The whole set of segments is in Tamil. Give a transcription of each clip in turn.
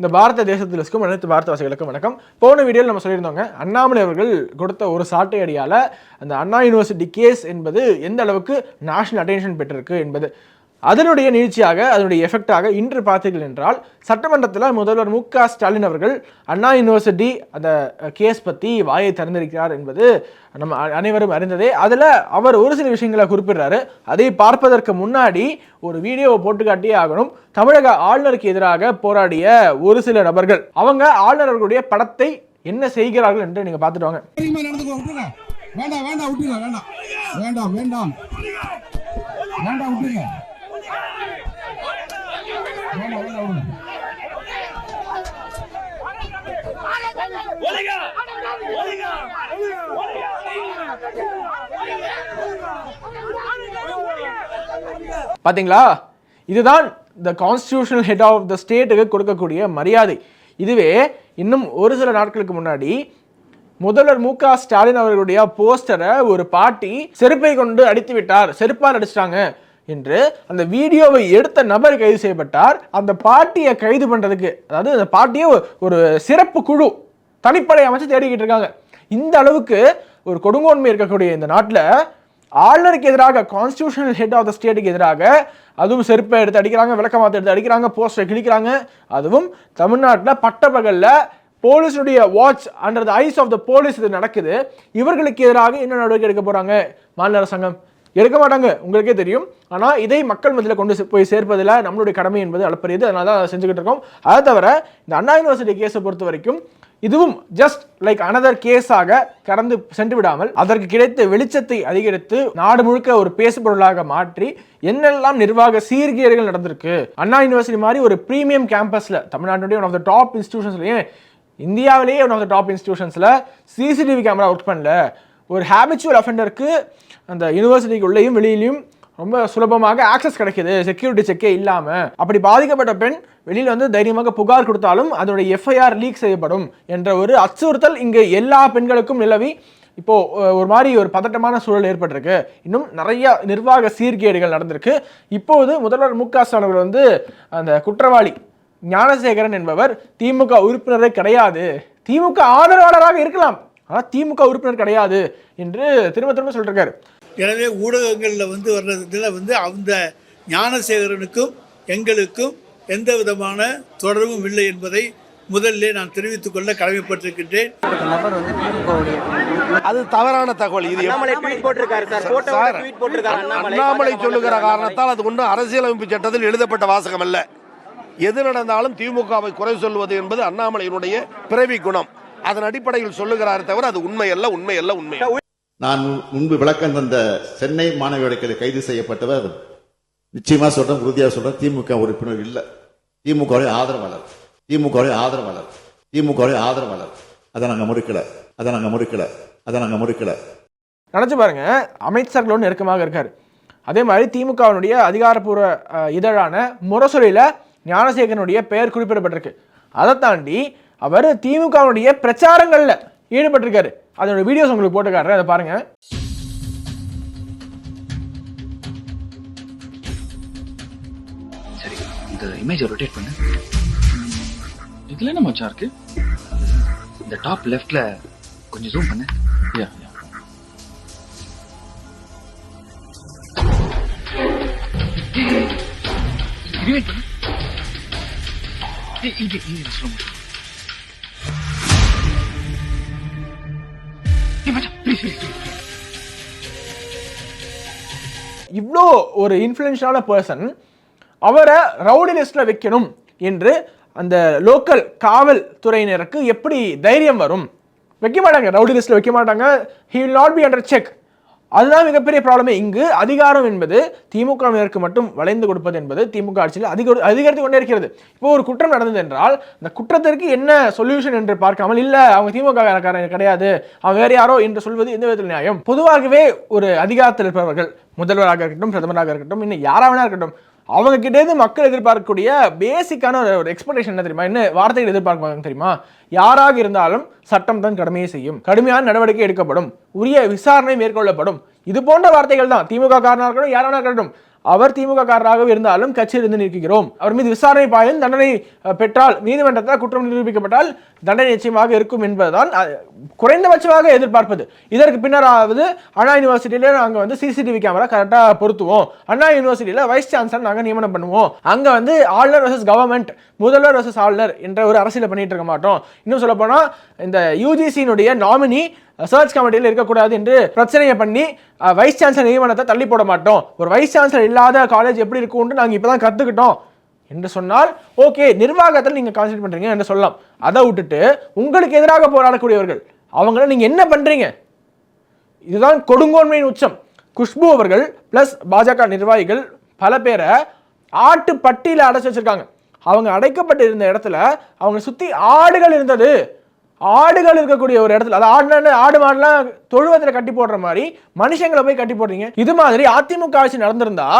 இந்த பாரத தேசத்திலும் அனைத்து பாரதவாசிகளுக்கும் வணக்கம். போன வீடியோவில் நம்ம சொல்லியிருந்தோங்க அண்ணாமலை அவர்கள் கொடுத்த ஒரு சாட்டை அடியால் அந்த அண்ணா யூனிவர்சிட்டி கேஸ் என்பது எந்த அளவுக்கு நேஷனல் அட்டென்ஷன் பெற்றிருக்கு என்பது. அதனுடைய நிகழ்ச்சியாக அதனுடைய எஃபெக்டாக இன்று பார்த்தீர்கள் என்றால் சட்டமன்றத்தில் முதல்வர் மு க ஸ்டாலின் அவர்கள் அண்ணா யூனிவர்சிட்டி அந்த கேஸ் பற்றி வாயை திறந்திருக்கிறார் என்பது நம்ம அனைவரும் அறிந்ததே. அதில் அவர் ஒரு சில விஷயங்களை குறிப்பிடுறாரு. அதை பார்ப்பதற்கு முன்னாடி ஒரு வீடியோவை போட்டு காட்டியே ஆகணும். தமிழக ஆளுநருக்கு எதிராக போராடிய ஒரு சில நபர்கள். அவங்க ஆளுநர் அவர்களுடைய படத்தை என்ன செய்கிறார்கள் என்று நீங்கள் பார்த்துட்டு வாங்க. வேண்டாம் வேண்டாம் விட்டுருங்க வேண்டாம். வேண்டாம் வேண்டாம். வேண்டாம் விட்டுருங்க. பார்த்தீங்களா இதுதான் the constitutional head of the ஸ்டேட்டுக்கு கொடுக்கக்கூடிய மரியாதை. இதுவே இன்னும் ஒரு சில நாட்களுக்கு முன்னாடி முதல்வர் மு க ஸ்டாலின் அவர்களுடைய போஸ்டரை ஒரு பாட்டி செருப்பை கொண்டு அடித்து விட்டார் செருப்பால் அடிச்சிட்டாங்க. என்று அந்த வீடியோவை எடுத்த நபர் கைது செய்யப்பட்டார். அந்த பாட்டியை கைது பண்ணுறதுக்கு அதாவது அந்த பாட்டியை ஒரு- சிறப்பு குழு தனிப்படை அமைச்சு தேடிக்கிட்டு இருக்காங்க. இந்த அளவுக்கு ஒரு கொடுங்கோன்மை இருக்கக்கூடிய இந்த நாட்டில் ஆளுநருக்கு எதிராக கான்ஸ்டியூஷனல் ஹெட் ஆஃப் த ஸ்டேட்டுக்கு எதிராக அதுவும் செருப்பை எடுத்து அடிக்கிறாங்க விளக்கமாத்த எடுத்து அடிக்கிறாங்க போஸ்டரை கிழிக்கிறாங்க. அதுவும் தமிழ்நாட்டில் பட்டப்பகலில் போலீஸுடைய watch under the eyes of the police இது நடக்குது. இவர்களுக்கு எதிராக என்ன நடவடிக்கை எடுக்க போகிறாங்க மாநில அரசாங்கம். எடுக்க மாட்டாங்க. உங்களுக்கே தெரியும். ஆனால் இதை மக்கள் மத்தியில் கொண்டு போய் சேர்ப்பதில் நம்மளுடைய கடமை என்பது அளப்பரியது. அதனால தான் அதை செஞ்சுக்கிட்டு இருக்கோம். அதை தவிர இந்த அண்ணா யூனிவர்சிட்டி கேஸை பொறுத்த வரைக்கும் இதுவும் ஜஸ்ட் லைக் அனதர் கேஸாக கடந்து சென்று விடாமல் அதற்கு கிடைத்த வெளிச்சத்தை அதிகரித்து நாடு முழுக்க ஒரு பேசுபொருளாக மாற்றி என்னெல்லாம் நிர்வாக சீர்கேடுகள் நடந்திருக்கு? அண்ணா யூனிவர்சிட்டி மாதிரி ஒரு ப்ரீமியம் கேம்பஸில் தமிழ்நாட்டுடைய ஒன் ஆஃப் த டாப் இன்ஸ்டியூஷன்ஸ்லையும் இந்தியாவிலேயே ஒன் ஆஃப் த டாப் இன்ஸ்டியூஷன்ஸில் சிசிடிவி கேமரா ஒர்க் பண்ணல. ஒரு ஹேபிச்சுவல் அஃபெண்டருக்கு அந்த யூனிவர்சிட்டிக்குள்ளேயும் வெளியிலையும் ரொம்ப சுலபமாக ஆக்சஸ் கிடைக்கிது. செக்யூரிட்டி செக்கே இல்லாமல் அப்படி பாதிக்கப்பட்ட பெண் வெளியில் வந்து தைரியமாக புகார் கொடுத்தாலும் அதனுடைய எஃப்ஐஆர் லீக் செய்யப்படும் என்ற ஒரு அச்சுறுத்தல் இங்கு எல்லா பெண்களுக்கும் நிலவி. இப்போது ஒரு மாதிரி ஒரு பதட்டமான சூழல் ஏற்பட்டிருக்கு. இன்னும் நிறைய நிர்வாக சீர்கேடுகள் நடந்திருக்கு. இப்போது முதல்வர் மு க ஸ்டாலின் வந்து அந்த குற்றவாளி ஞானசேகரன் என்பவர் திமுக உறுப்பினரே கிடையாது. திமுக ஆதரவாளராக இருக்கலாம். ஆனால் திமுக உறுப்பினர் கிடையாது என்று திரும்ப திரும்ப சொல்லிட்டு எனவே ஊடகங்களில் வந்து வர்றதுல வந்து அந்த ஞானசேகரனுக்கும் எங்களுக்கும் எந்த விதமான தொடர்பும் இல்லை என்பதை முதல்ல நான் தெரிவித்துக் கொள்ள கடமைப்பட்டிருக்கின்றேன். அது தவறான தகவல். இது அண்ணாமலை சொல்லுகிற காரணத்தால் அது ஒன்றும் அரசியலமைப்பு சட்டத்தில் எழுதப்பட்ட வாசகம் அல்ல. எது நடந்தாலும் திமுகவை குறை சொல்வது என்பது அண்ணாமலையினுடைய பிறவி குணம். அதன் அடிப்படையில் சொல்லுகிறார் தவிர அது உண்மை அல்ல உண்மை அல்ல உண்மை நான் முன்பு விளக்கம் தந்த சென்னை மாணவியருக்கு கைது செய்யப்பட்டவர் நிச்சயமா சொல்றேன் உறுதியாக சொல்றேன் திமுக உறுப்பினர் இல்லை. திமுக ஆதரவாளர். திமுக ஆதரவாளர். திமுக ஆதரவாளர். அதை நாங்கள் மறுக்கல. அதை நாங்கள் மறுக்கல. அதை நாங்கள் மறுக்கல. நினச்சி பாருங்க அமைச்சர்களோடு நெருக்கமாக இருக்கார். அதே மாதிரி திமுகவினுடைய அதிகாரப்பூர்வ இதழான முரசொலியில் ஞானசேகரனுடைய பெயர் குறிப்பிடப்பட்டிருக்கு. அதை தாண்டி அவர் திமுகவினுடைய பிரச்சாரங்களில் ஈடுபட்டிருக்காரு. அதோட வீடியோஸ் உங்களுக்கு போட்டு காட்டுறேன் அதை பாருங்க. சரி இந்த இமேஜ் ரொட்டேட் பண்ணு. இதுல என்ன மச்சான் இருக்கு? இந்த டாப் லெஃப்ட்ல கொஞ்சம் ஜூம் பண்ணு. யா யா Rewind பண்ணு. ஏய், இங்க இங்க slow இவ்வளோ ஒரு இன்ஃப்ளூயன்ஷியலான பர்சன் அவரை ரவுடி லிஸ்ட்டில் வைக்கணும் என்று அந்த லோக்கல் காவல் துறையினருக்கு எப்படி தைரியம் வரும்? வைக்க மாட்டாங்க ரவுடி லிஸ்ட்டில் வைக்க மாட்டாங்க. He will not be under check அதுதான் மிகப்பெரிய ப்ராப்ளமே இங்கு அதிகாரம் என்பது திமுகவினருக்கு மட்டும் வளைந்து கொடுப்பது என்பது திமுக ஆட்சியில் அதிக அதிகரித்து கொண்டே இருக்கிறது. இப்போ ஒரு குற்றம் நடந்தது என்றால் அந்த குற்றத்திற்கு என்ன சொல்யூஷன் என்று பார்க்காமல் இல்லை அவங்க திமுக கிடையாது அவன் வேறு யாரோ என்று சொல்வது எந்த விதத்தில் நியாயம்? பொதுவாகவே ஒரு அதிகாரத்தில் இருப்பவர்கள் முதல்வராக இருக்கட்டும் பிரதமராக இருக்கட்டும் இன்னும் யாராவனா இருக்கட்டும் அவங்க கிட்டேருந்து மக்கள் எதிர்பார்க்கக்கூடிய பேசிக்கான ஒரு- எக்ஸ்பெக்டேஷன் என்ன தெரியுமா? என்ன வார்த்தைகள் எதிர்பார்க்குவாங்க தெரியுமா? யாராக இருந்தாலும் சட்டம் தான் கடமையை செய்யும். கடுமையான நடவடிக்கை எடுக்கப்படும். உரிய விசாரணை மேற்கொள்ளப்படும். இது போன்ற வார்த்தைகள் தான். திமுக காரனாக இருக்கட்டும் யாராக இருக்கட்டும். அவர் திமுககாரராக இருந்தாலும் கட்சியில் இருந்து நிற்கிறோம் அவர் மீது விசாரணை பாயும் தண்டனை பெற்றால் நீதிமன்றத்தால் குற்றம் நிரூபிக்கப்பட்டால் தண்டனை நிச்சயமாக இருக்கும் என்பதுதான் குறைந்தபட்சமாக எதிர்பார்ப்பது. இதற்கு பின்னராவது அண்ணா யூனிவர்சிட்டியில நாங்கள் வந்து சிசிடிவி கேமரா கரெக்டாக பொருத்துவோம். அண்ணா யூனிவர்சிட்டியில வைஸ் சான்சலர் நாங்கள் நியமனம் பண்ணுவோம். அங்கே வந்து ஆளுநர் வர்சஸ் கவர்மெண்ட் முதல்வர் வர்சஸ் ஆளுநர் என்ற ஒரு அரசியலை பண்ணிட்டு இருக்க மாட்டோம். இன்னும் சொல்ல போனால் இந்த யூஜிசியினுடைய நாமினி சர்ச் கமிட்டியில் இருக்கக்கூடாது என்று பிரச்சனையை பண்ணி வைஸ் சான்சலர் நியமனத்தை தள்ளி போட மாட்டோம். ஒரு வைஸ் சான்சலர் இல்லாத காலேஜ் எப்படி இருக்கும்னு நாங்கள் இப்போ தான் கற்றுக்கிட்டோம் என்று சொன்னால் ஓகே நிர்வாகத்தில் நீங்கள் கான்சென்ட் பண்ணுறீங்க என்று சொல்லலாம். அதை விட்டுட்டு உங்களுக்கு எதிராக போராடக்கூடியவர்கள் அவங்கள நீங்கள் என்ன பண்ணுறீங்க இதுதான் கொடுங்கோன்மையின் உச்சம். குஷ்பு அவர்கள் ப்ளஸ் பாஜக நிர்வாகிகள் பல பேரை ஆட்டு பட்டியில் அடைச்சி வச்சுருக்காங்க. அவங்க அடைக்கப்பட்டு இருந்த இடத்துல அவங்க சுற்றி ஆடுகள் இருந்தது. ஆடுகள் இருக்கக்கூடிய ஒரு இடத்துல அது ஆடு ஆடு மாடுலாம் தொழுவத்தில் கட்டி போடுற மாதிரி மனுஷங்களை போய் கட்டி போடுறீங்க. இது மாதிரி அதிமுக ஆட்சி நடந்திருந்தா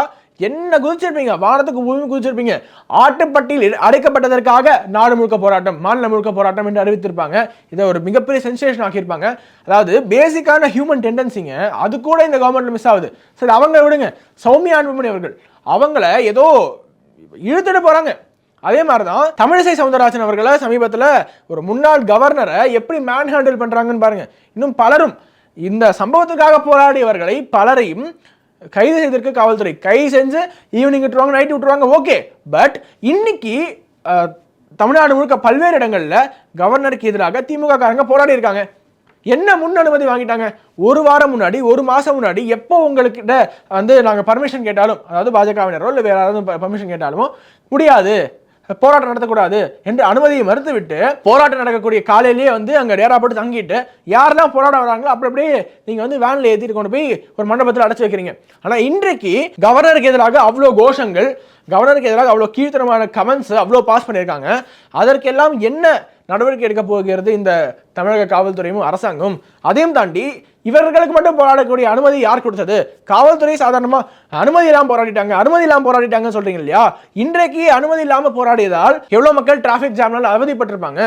என்ன குதிச்சிருப்பீங்க? வானத்துக்கு பூமி குதிச்சிருப்பீங்க. ஆட்டுப்பட்டியில் அடைக்கப்பட்டதற்காக நாடு முழுக்க போராட்டம் மாநிலம் முழுக்க போராட்டம் என்று அறிவித்திருப்பாங்க. இதை ஒரு மிகப்பெரிய சென்சேஷன் ஆக்கியிருப்பாங்க. அதாவது பேசிக்கான ஹியூமன் டெண்டன்சிங்க அது கூட இந்த கவர்மெண்ட்ல மிஸ் ஆகுது. சரி அவங்களை விடுங்க. சௌமியா அன்புமணி அவர்கள் அவங்கள ஏதோ இழுத்துட்டு போறாங்க. அதே மாதிரி தான் தமிழிசை சவுந்தரராஜன் அவர்களை சமீபத்தில் ஒரு முன்னாள் கவர்னரை எப்படி மேன் ஹேண்டில் பண்ணுறாங்கன்னு பாருங்க. இன்னும் பலரும் இந்த சம்பவத்துக்காக போராடியவர்களை பலரையும் கைது செய்திருக்கு காவல்துறை கைது செஞ்சு ஈவினிங் விட்டுருவாங்க நைட் விட்டுருவாங்க ஓகே பட் இன்னைக்கு தமிழ்நாடு முழுக்க பல்வேறு இடங்களில் கவர்னருக்கு எதிராக திமுக காரங்க போராடி இருக்காங்க. என்ன முன் அனுமதி வாங்கிட்டாங்க? ஒரு வாரம் முன்னாடி ஒரு மாதம் முன்னாடி எப்போ உங்கள்கிட்ட வந்து நாங்கள் பர்மிஷன் கேட்டாலும் அதாவது பாஜகவினரோ இல்லை வேறு யாராவது பர்மிஷன் கேட்டாலும் முடியாது. போராட்டம் நடத்தக்கூடாது என்று அனுமதியை மறுத்துவிட்டு போராட்டம் நடக்கக்கூடிய காலையிலேயே வந்து அங்கே டேரா போட்டு தங்கிட்டு யாரெல்லாம் போராட வராங்களோ அப்படி அப்படியே நீங்கள் வந்து வேனில் ஏற்றிட்டு கொண்டு போய் ஒரு மண்டபத்தில் அடைச்சி வைக்கிறீங்க. ஆனால் இன்றைக்கு கவர்னருக்கு எதிராக அவ்வளோ கோஷங்கள் கவர்னருக்கு எதிராக அவ்வளோ கீழ்த்தனமான கமெண்ட்ஸ் அவ்வளோ பாஸ் பண்ணியிருக்காங்க. அதற்கெல்லாம் என்ன நடவடிக்கை எடுக்க போகிறது இந்த தமிழக காவல்துறையும் அரசாங்கம் அதையும் தாண்டி இவர்களுக்கு மட்டும் போராடக்கூடிய அனுமதி யார் கொடுத்தது? காவல்துறை சாதாரணமாக அனுமதி இல்லாமல் போராடிட்டாங்க அனுமதி இல்லாமல் போராடிட்டாங்கன்னு சொல்றீங்க இல்லையா? இன்றைக்கு அனுமதி இல்லாமல் போராடியதால் எவ்வளோ மக்கள் டிராஃபிக் ஜாம்னால் அவதிப்பட்டிருப்பாங்க.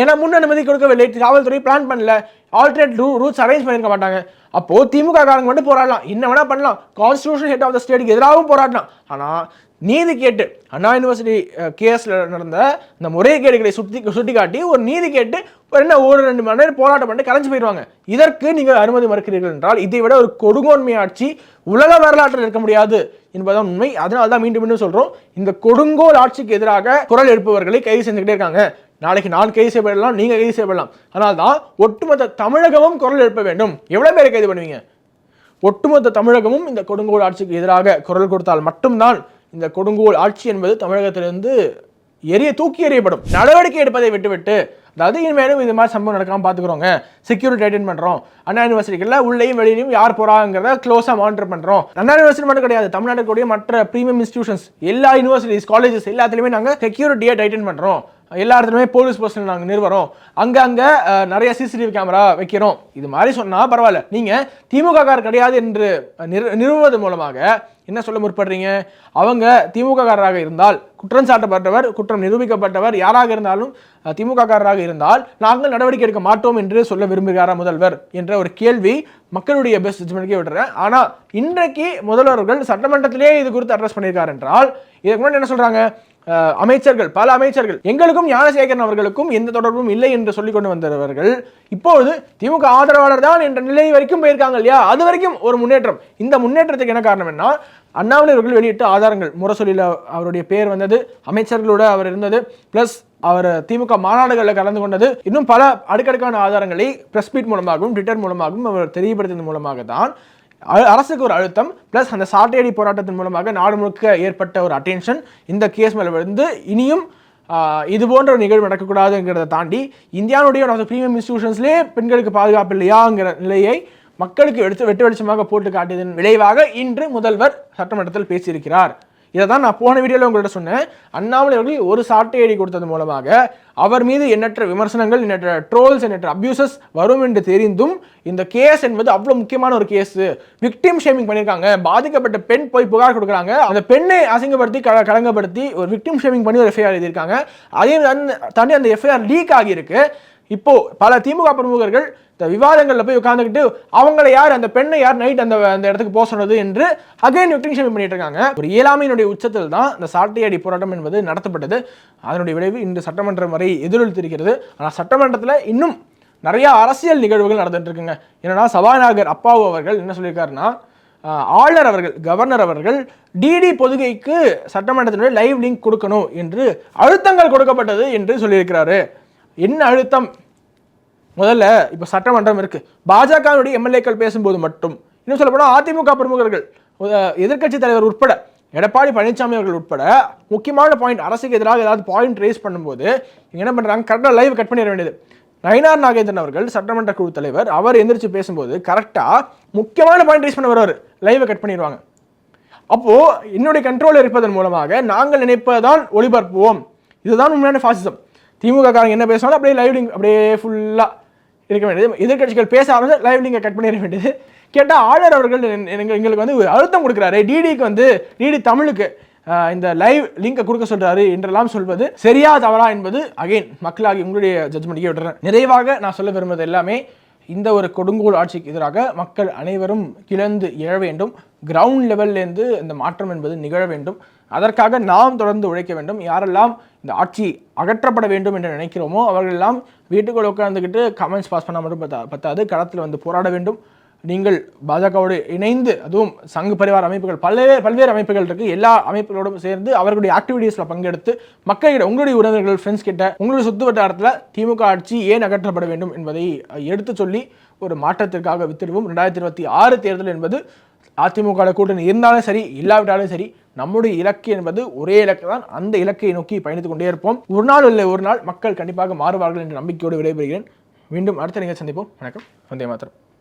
ஏன்னா முன் அனுமதி கொடுக்கவில்லை காவல்துறை பிளான் பண்ணல ஆல்டர்னேட் ரூ ரூட்ஸ் அரேஞ்ச் பண்ணிருக்க மாட்டாங்க. அப்போது திமுக காரங்க மட்டும் போராடலாம் என்ன வேணால் பண்ணலாம். கான்ஸ்டியூஷன் ஹெட் ஆஃப் த ஸ்டேட்டுக்கு எதிராகவும் போராடலாம். ஆனால் நீதி கேட்டு அண்ணா யூனிவர்சிட்டி கேஸில் நடந்த இந்த முறைகேடுகளை சுட்டி சுட்டிக்காட்டி ஒரு நீதி கேட்டு ஒரு என்ன ஒரு ரெண்டு மணி நேரம் போராட்டம் பண்ணிட்டு கலைஞ்சு போயிடுவாங்க. இதற்கு நீங்கள் அனுமதி மறுக்கிறீர்கள் என்றால் இதை விட ஒரு கொடுங்கோன்மை ஆட்சி உலக வரலாற்றில் இருக்க முடியாது என்பதுதான் உண்மை. அதனால தான் மீண்டும் மீண்டும் சொல்கிறோம் இந்த கொடுங்கோல் ஆட்சிக்கு எதிராக குரல் எழுப்புவர்களை கைது செஞ்சுக்கிட்டே இருக்காங்க. நாளைக்கு நான் கைது செய்யப்படலாம் நீங்கள் கைது செய்யப்படலாம் அதனால தான் ஒட்டுமொத்த தமிழகமும் குரல் எழுப்ப வேண்டும். எவ்வளோ பேரை கைது பண்ணுவீங்க? ஒட்டுமொத்த தமிழகமும் இந்த கொடுங்கோல் ஆட்சிக்கு எதிராக குரல் கொடுத்தால் மட்டும்தான் இந்த கொடுங்கோல் ஆட்சி என்பது தமிழகத்திலிருந்து எரிய தூக்கி எறியப்படும். நடவடிக்கை எடுப்பதை விட்டுவிட்டு அதாவது இனிமேலும் இது மாதிரி சம்பவம் நடக்காமல் பார்த்துக்கிறோங்க செக்யூரிட்டி டைட்டன் பண்ணுறோம் அண்ணா யூனிவர்சிட்டிகளில் உள்ளேயும் வெளியிலையும் யார் போகிறாங்கிறத க்ளோஸாக மானிட்டர் பண்ணுறோம் அண்ணா யூனிவர்சிட்டி மட்டும் கிடையாது தமிழ்நாட்டுக்குடைய கூடிய மற்ற ப்ரீமியம் இன்ஸ்டியூஷன்ஸ் எல்லா யூனிவர்சிட்டிஸ் காலேஜஸ் எல்லாத்துலேயுமே நாங்கள் செக்யூரிட்டியை டைட்டன் பண்ணுறோம் எல்லா இடத்துலையுமே போலீஸ் பர்சனல் நாங்கள் நிறுவறோம் அங்கே அங்கே நிறைய சிசிடிவி கேமரா வைக்கிறோம். இது மாதிரி சொன்னால் பரவாயில்ல. நீங்கள் திமுக கார் கிடையாது என்று நிறு நிறுவுவது மூலமாக என்ன சொல்ல முற்படுறீங்க? அவங்க திமுககாரராக இருந்தால் குற்றம் சாட்டப்பட்டவர் குற்றம் நிரூபிக்கப்பட்டவர் யாராக இருந்தாலும் திமுககாரராக இருந்தால் நாங்கள் நடவடிக்கை எடுக்க மாட்டோம் என்று சொல்ல விரும்புகிறாரா முதல்வர் என்ற ஒரு கேள்வி மக்களுடைய பெஸ்ட் ஜட்மெண்ட்கே விடுறேன் ஆனால் இன்றைக்கு முதல்வர்கள் சட்டமன்றத்திலே இது குறித்து அட்ரஸ் பண்ணியிருக்கார் என்றால் இதுக்கு முன்னாடி என்ன சொல்கிறாங்க அமைச்சர்கள் பல அமைச்சர்கள் எங்களுக்கும் ஞானசேகரன் அவர்களுக்கும் எந்த தொடர்பும் இல்லை என்று சொல்லிக் கொண்டு வந்தவர்கள் இப்பொழுது திமுக ஆதரவாளர் தான் என்ற நிலை வரைக்கும் போயிருக்காங்க இல்லையா? அது வரைக்கும் ஒரு முன்னேற்றம். இந்த முன்னேற்றத்துக்கு என்ன காரணம் என்ன அண்ணாமலை அவர்கள் வெளியிட்ட ஆதாரங்கள் முரசொலியில் அவருடைய பேர் வந்தது அமைச்சர்களோட அவர் இருந்தது பிளஸ் அவர் திமுக மாநாடுகளில் கலந்து கொண்டது இன்னும் பல அடுக்கடுக்கான ஆதாரங்களை பிரஸ் மீட் மூலமாகவும் ட்விட்டர் மூலமாகவும் அவர் தெரியப்படுத்தியது மூலமாக தான் அரசுக்கு ஒரு அழுத்தம் ப்ளஸ் அந்த சாட்டையடி போராட்டத்தின் மூலமாக நாடு முழுக்க ஏற்பட்ட ஒரு அட்டென்ஷன் இந்த கேஸ் மேலே வந்து இனியும் இது போன்ற ஒரு நிகழ்வு நடக்கக்கூடாதுங்கிறத தாண்டி இந்தியாவுடைய நமது ப்ரீமியம் இன்ஸ்டியூஷன்ஸ்லேயே பெண்களுக்கு பாதுகாப்பு இல்லையாங்கிற நிலையை மக்களுக்கு எடுத்து வெட்டு வெளிச்சமாக போட்டு காட்டியதன் விளைவாக இன்று முதல்வர் சட்டமன்றத்தில் பேசியிருக்கிறார். இதை தான் நான் போன வீடியோவில் உங்கள்கிட்ட சொன்னேன். அண்ணாமலை அவர்கள் ஒரு சாட்டையடி கொடுத்தது மூலமாக அவர் மீது எண்ணற்ற விமர்சனங்கள் எண்ணற்ற ட்ரோல்ஸ் எண்ணற்ற அப்யூசஸ் வரும் என்று தெரிந்தும் இந்த கேஸ் என்பது அவ்வளோ முக்கியமான ஒரு கேஸ் விக்டிம் ஷேமிங் பண்ணியிருக்காங்க பாதிக்கப்பட்ட பெண் போய் புகார் கொடுக்குறாங்க. அந்த பெண்ணை அசிங்கப்படுத்தி க கலங்கப்படுத்தி ஒரு விக்டிம் ஷேமிங் பண்ணி ஒரு எஃப்ஐஆர் எழுதியிருக்காங்க. அதே தாண்டி- தாண்டி அந்த எஃப்ஐஆர் லீக் ஆகியிருக்கு. இப்போ பல திமுக பிரமுகர்கள் இந்த விவாதங்களில் போய் உட்காந்துக்கிட்டு அவங்கள யார் அந்த பெண்ணை யார் நைட் அந்த அந்த இடத்துக்கு போக சொன்னது என்று அகைன் விக்டிங் பண்ணிட்டு இருக்காங்க ஒரு இயலாமையினுடைய உச்சத்தில் தான் இந்த சாட்டையடி போராட்டம் என்பது நடத்தப்பட்டது. அதனுடைய விளைவு இன்று சட்டமன்றம் வரை எதிரொலித்திருக்கிறது. ஆனால் சட்டமன்றத்தில் இன்னும் நிறைய அரசியல் நிகழ்வுகள் நடந்துட்டு இருக்குங்க. என்னன்னா சபாநாயகர் அப்பாவு அவர்கள் என்ன சொல்லியிருக்காருன்னா ஆளுநர் அவர்கள் கவர்னர் அவர்கள் டிடி பொதுகைக்கு சட்டமன்றத்தினுடைய லைவ் லிங்க் கொடுக்கணும் என்று அழுத்தங்கள் கொடுக்கப்பட்டது என்று சொல்லியிருக்கிறாரு. என்ன அழுத்தம்? முதல்ல இப்போ சட்டமன்றம் இருக்குது பாஜகவினுடைய எம்எல்ஏக்கள் பேசும்போது மட்டும் இன்னும் சொல்லப்போனால் அதிமுக பிரமுகர்கள் எதிர்க்கட்சி தலைவர் உட்பட எடப்பாடி பழனிசாமி அவர்கள் உட்பட முக்கியமான பாயிண்ட் அரசுக்கு எதிராக ஏதாவது பாயிண்ட் ரேஸ் பண்ணும்போது இவங்க என்ன பண்ணுறாங்க கரெக்டாக லைவ் கட் பண்ணிட வேண்டியது. நயினார் நாகேந்திரன் அவர்கள் சட்டமன்ற குழு தலைவர் அவர் எந்திரிச்சு பேசும்போது கரெக்டாக முக்கியமான பாயிண்ட் ரேஸ் பண்ண வருவார். லைவை கட் பண்ணிடுவாங்க. அப்போது என்னுடைய கண்ட்ரோலில் இருப்பதன் மூலமாக நாங்கள் நினைப்பதான் ஒளிபரப்புவோம். இதுதான் உண்மையான ஃபாசிசம் திமுக காரங்க என்ன பேசுவாலும் அப்படியே லைவ் அப்படியே ஃபுல்லாக இருக்க வேண்டியது. எதிர்கட்சிகள் பேச ஆரம்பிச்சு லைவ் நீங்கள் கட் பண்ணிட வேண்டியது. கேட்டால் ஆளுநர் அவர்கள் எங்களுக்கு வந்து அழுத்தம் கொடுக்குறாரு. டிடிக்கு வந்து டிடி தமிழுக்கு இந்த லைவ் லிங்கை கொடுக்க சொல்றாரு என்றெல்லாம் சொல்வது சரியா தவறா என்பது அகைன் மக்களாகி உங்களுடைய ஜட்மெண்ட்டுக்கே விட்டுறேன். நிறைவாக நான் சொல்ல விரும்புவது எல்லாமே இந்த ஒரு கொடுங்கோல் ஆட்சிக்கு எதிராக மக்கள் அனைவரும் கிளர்ந்து எழ வேண்டும். கிரவுண்ட் லெவல்லேருந்து இந்த மாற்றம் என்பது நிகழ வேண்டும். அதற்காக நாம் தொடர்ந்து உழைக்க வேண்டும். யாரெல்லாம் இந்த ஆட்சி அகற்றப்பட வேண்டும் என்று நினைக்கிறோமோ அவர்களெல்லாம் வீட்டுக்குள்ள உட்கார்ந்துக்கிட்டு கமெண்ட்ஸ் பாஸ் பண்ண மட்டும் பத்தா பத்தாது. களத்தில் வந்து போராட வேண்டும். நீங்கள் பாஜகவோடு இணைந்து அதுவும் சங்கு பரிவார அமைப்புகள் பல்வேறு பல்வேறு அமைப்புகள் இருக்குது எல்லா அமைப்புகளோடும் சேர்ந்து அவர்களுடைய ஆக்டிவிட்டீஸில் பங்கெடுத்து மக்களிடம் உங்களுடைய உறவினர்கள் ஃப்ரெண்ட்ஸ் கிட்ட உங்களுடைய சுத்து வட்டாரத்தில் திமுக ஆட்சி ஏன் அகற்றப்பட வேண்டும் என்பதை எடுத்து சொல்லி ஒரு மாற்றத்திற்காக வித்திடுவோம். ரெண்டாயிரத்தி இருபத்தி ஆறு தேர்தல் என்பது அதிமுக கூட்டணி இருந்தாலும் சரி இல்லாவிட்டாலும் சரி நம்முடைய இலக்கு என்பது ஒரே இலக்கு தான். அந்த இலக்கை நோக்கி பயணித்துக் கொண்டே இருப்போம். ஒரு நாள் இல்லை ஒரு நாள் மக்கள் கண்டிப்பாக மாறுவார்கள் என்ற நம்பிக்கையோடு விடைபெறுகிறேன். மீண்டும் அடுத்த நீங்கள் சந்திப்போம். வணக்கம். வந்தே மாத்திரம்